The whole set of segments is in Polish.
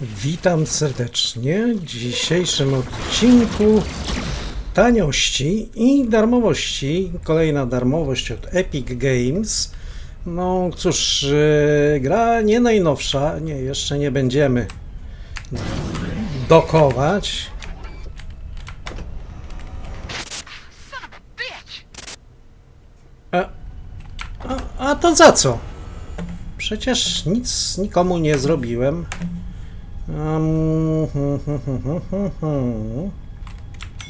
Witam serdecznie w dzisiejszym odcinku taniości i darmowości. Kolejna darmowość od Epic Games. No cóż, yy, gra nie najnowsza, nie, jeszcze nie będziemy dokować. A, a to za co? Przecież nic nikomu nie zrobiłem. Um.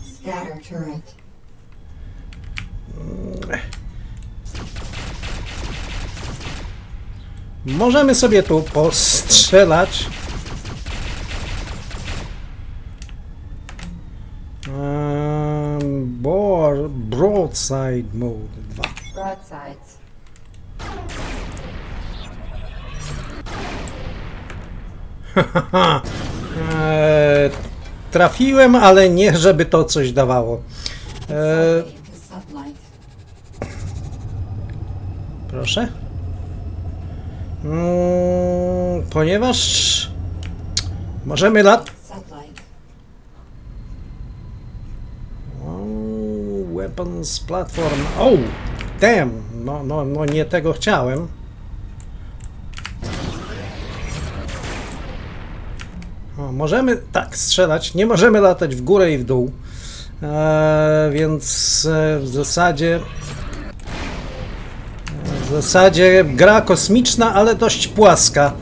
Scatter turret. Możemy sobie tu postrzelać. Um, broadside mode 2. Broadsides. Eee, trafiłem, ale nie żeby to coś dawało. Eee. Proszę. Mm, ponieważ możemy lat. Weapons platform. Oh, damn. No, no, no nie tego chciałem. Możemy tak strzelać. Nie możemy latać w górę i w dół. E, więc e, w zasadzie w zasadzie gra kosmiczna, ale dość płaska.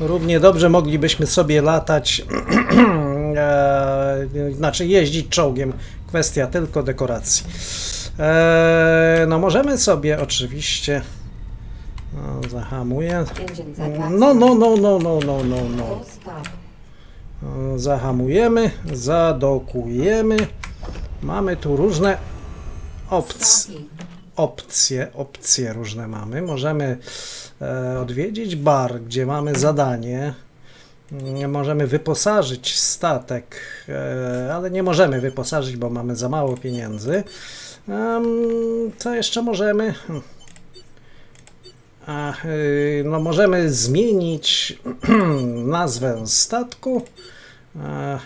Równie dobrze moglibyśmy sobie latać, e, znaczy jeździć czołgiem. Kwestia tylko dekoracji. E, no możemy sobie oczywiście. No, zahamuję. No, no, no, no, no, no, no, no. E, Zahamujemy, zadokujemy. Mamy tu różne opcje opcje, opcje różne mamy. Możemy e, odwiedzić bar, gdzie mamy zadanie. Mm, Możemy wyposażyć statek, e, ale nie możemy wyposażyć, bo mamy za mało pieniędzy. Em, co jeszcze możemy? Y, no możemy zmienić nazwę statku. Mm,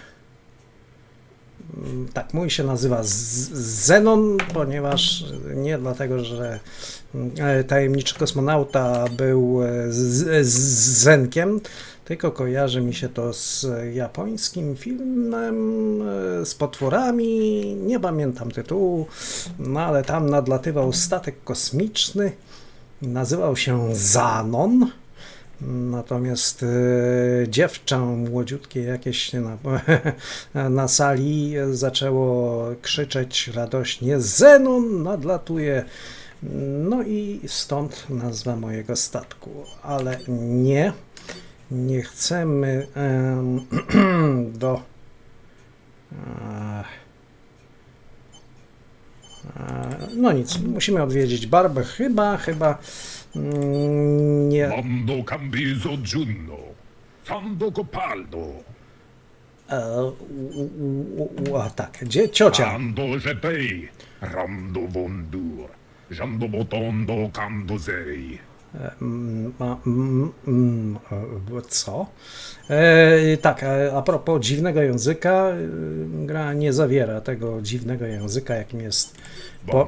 Tak, mój się nazywa Zenon, ponieważ nie dlatego, że e, tajemniczy kosmonauta był e, Zenkiem, tylko kojarzy mi się to z japońskim filmem e, z potworami. Nie pamiętam tytułu, no ale tam nadlatywał statek kosmiczny. Nazywał się Zanon. Natomiast e, dziewczę młodziutkie jakieś na, na sali zaczęło krzyczeć radośnie Zenon nadlatuje. No i stąd nazwa mojego statku. Ale nie, nie chcemy em, do e, e, no nic, musimy odwiedzić barbę. Chyba, chyba mm, nie. Mondo Cambiso Giunno, Sando Copaldo, E, u, u, u, u, a tak, gdzie ciocia? Ando Rando Vondur, Jando Botondo Cando Co? E, tak, a propos dziwnego języka, e, gra nie zawiera tego dziwnego języka, jakim jest po,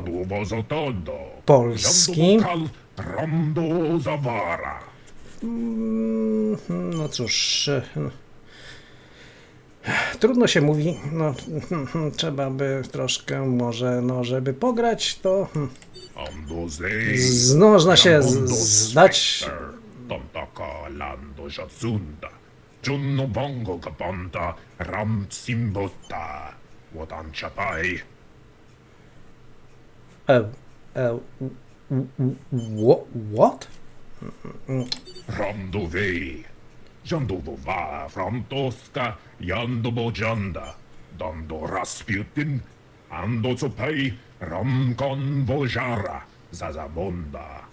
Polski. Mm, No cóż, e, trudno się mówi, no, trzeba by troszkę może, no żeby pograć, to hmm, można się z- Ramondo zdać- Giunno Bongo Capanta, Ram Simbotta, Wotan Chapai. e, e, wha- what? Rondo Jando Vova, from Tosca, Yando Bojanda, Dando Rasputin, Ando Zopai, Ramkon Vojara, Zazabonda,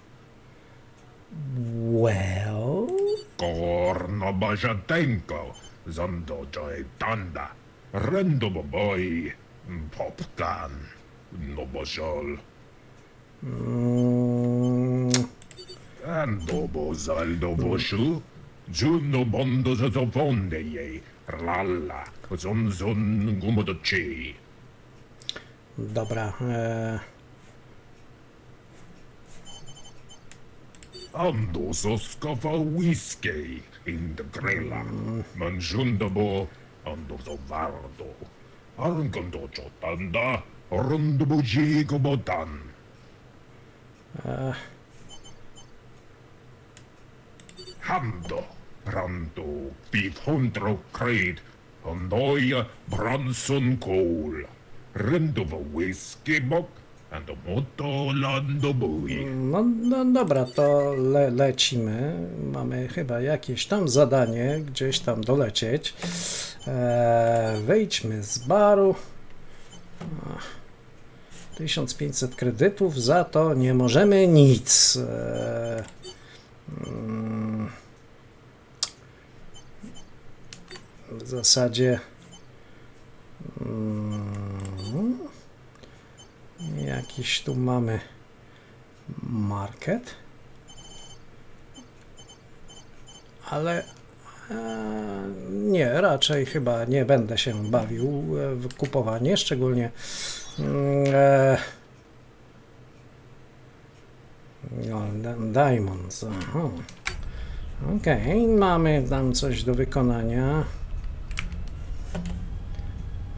Well... Korno Bajatenko, Zondo Joetanda, Rendo Boboy, Popkan, Nobojol, Mm, Ando Bozaldo Boshu, Giunno mondo sottofonde jej, ralla, son son gumodoci. Dobra. E, Ando soskafa whisky in de grilla, man giunno bo ando so vardo. Arganto ciotanda, rondo bo jigo botan. Hando, rando, beef hundro creed, andoia Bronson coal. Rendo bo whisky bock, and moto lando boy. no, no dobra, to le, lecimy. Mamy chyba jakieś tam zadanie, gdzieś tam dolecieć. E, wyjdźmy z baru. Ach, 1500 kredytów, za to nie możemy nic. E, mm, w zasadzie mm, jakiś tu mamy market ale e, nie, raczej chyba nie będę się bawił w kupowanie, szczególnie mm, e, di- Diamonds. aha. Okej, mamy tam coś do wykonania.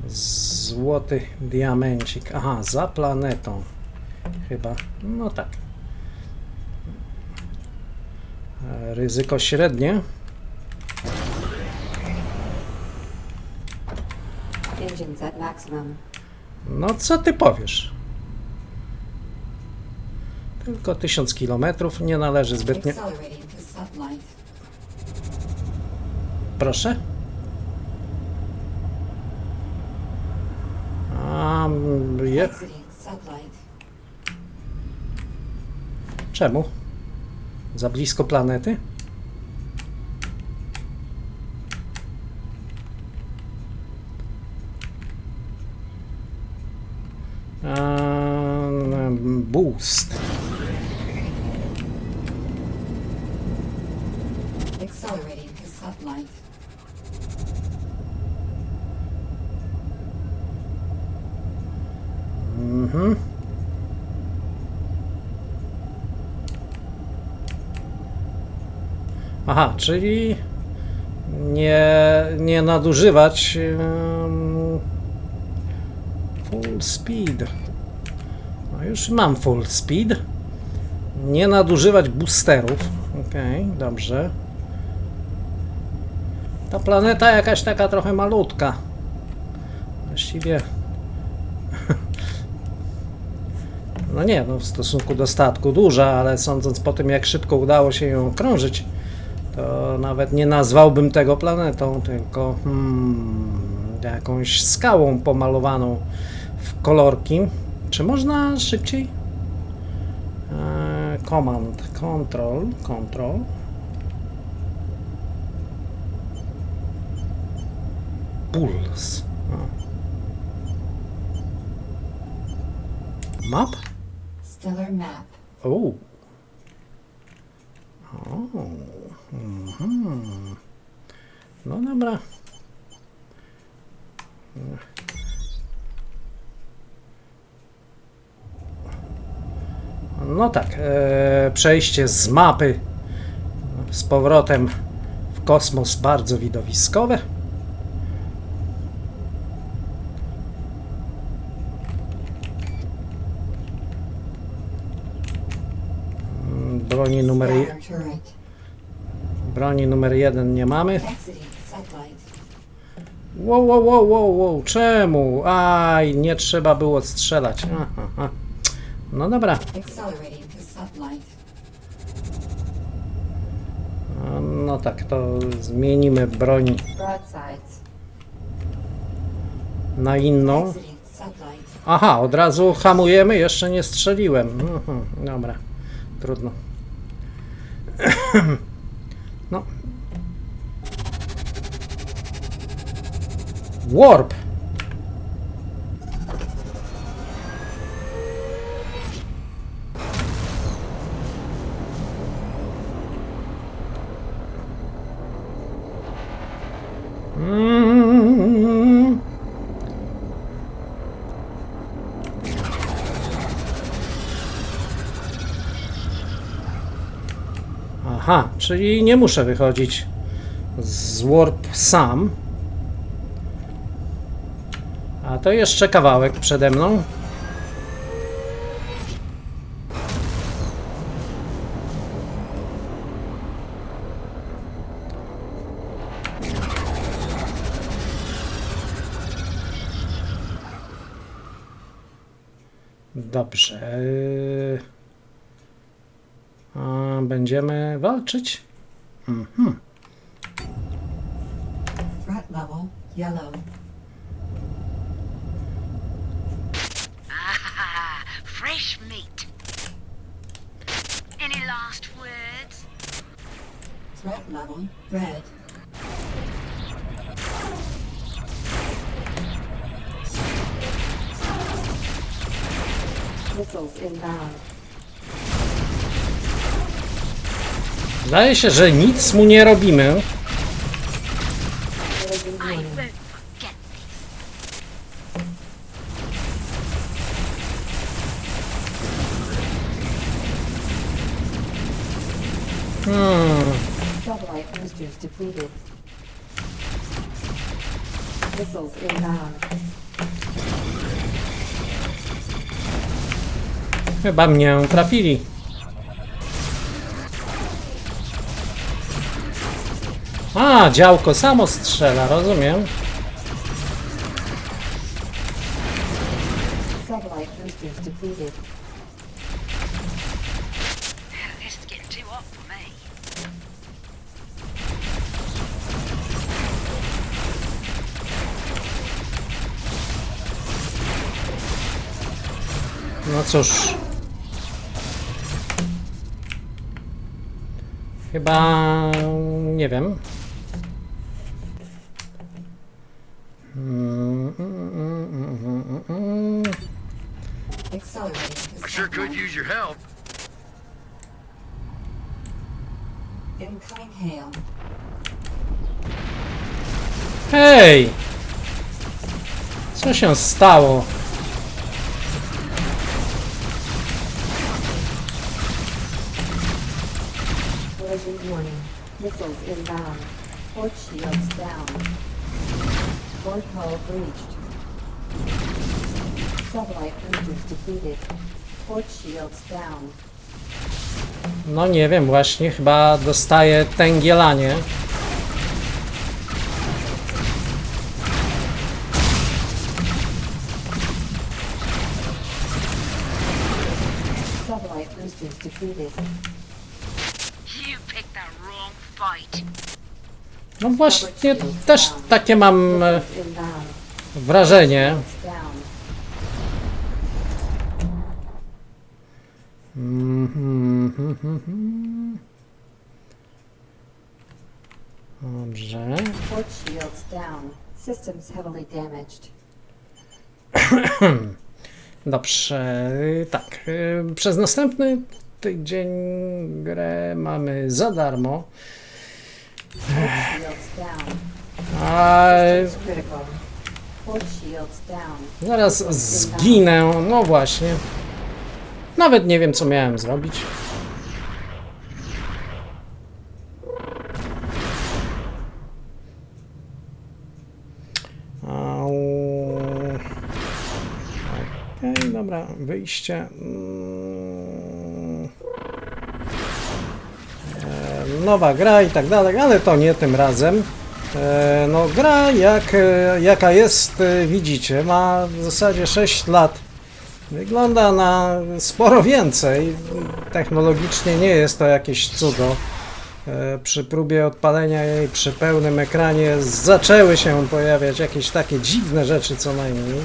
Złoty diamencik. Aha, za planetą. Chyba. No tak. Ryzyko średnie. No co ty powiesz? Tylko 1000 km nie należy sublight. Proszę. Mm, je, czemu? Za blisko planety? A, boost. Accelerating to sublight. Mhm. Aha, czyli nie, nie nadużywać em, full speed. No już mam full speed. Nie nadużywać boosterów. Okej, dobrze. Ta planeta jakaś taka trochę malutka. Właściwie No nie, no w stosunku do statku duża, ale sądząc po tym, jak szybko udało się ją krążyć, to nawet nie nazwałbym tego planetą, tylko hmm, jakąś skałą pomalowaną w kolorki. Czy można szybciej? Eee, command, control, control. Pulse. O. Map? Map. O. O. Mhm. No dobra. No tak, e, przejście z mapy z powrotem w kosmos bardzo widowiskowe. Mm, Broni numer, broni numer jeden nie mamy. Wow, wow, wow, wow, wow, czemu? Aj, nie trzeba było strzelać. Aha, aha. No dobra, no tak, to zmienimy broń na inną. Aha, od razu hamujemy, jeszcze nie strzeliłem. Mhm, dobra, trudno. No. Warp! Aha, czyli nie muszę wychodzić z Warp sam. A to jeszcze kawałek przede mną. Dobrze. Będziemy walczyć? Threat level yellow. Ah, fresh meat. Any last words? Threat level red. Missiles inbound. Zdaje się, że nic mu nie robimy. Inbound. Chyba mnie trafili. Działko samo strzela, rozumiem. No cóż. Chyba nie wiem. I sure could use your help. Incoming hail. Hej! Co się stało? Collision warning. Missiles inbound. Port shields down. Port hull breached. Satellite boosters depleted. Port shields down. No nie wiem, właśnie chyba dostaję tęgielanie. Boosters. You picked the wrong fight. No właśnie też takie mam e, wrażenie. Dobrze. Dobrze, tak. y, Przez następny tydzień grę mamy za darmo. Zaraz zginę. No właśnie. Nawet nie wiem, co miałem zrobić. Okej, dobra, wyjście. Nowa gra i tak dalej, ale to nie tym razem. E, No, gra jak, e, jaka jest, e, widzicie, ma w zasadzie 6 lat. Wygląda na sporo więcej. Technologicznie nie jest to jakieś cudo. Przy próbie odpalenia jej przy pełnym ekranie zaczęły się pojawiać jakieś takie dziwne rzeczy co najmniej.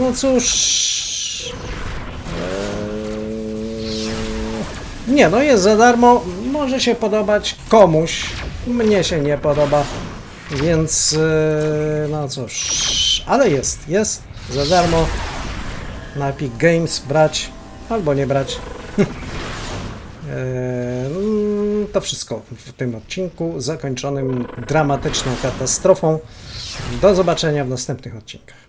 No cóż. Eee, nie, no jest za darmo. Może się podobać komuś. Mnie się nie podoba. Więc eee, no cóż. Ale jest, jest za darmo. Na Epic Games brać albo nie brać. Eee, mm, to wszystko w tym odcinku, zakończonym dramatyczną katastrofą. Do zobaczenia w następnych odcinkach.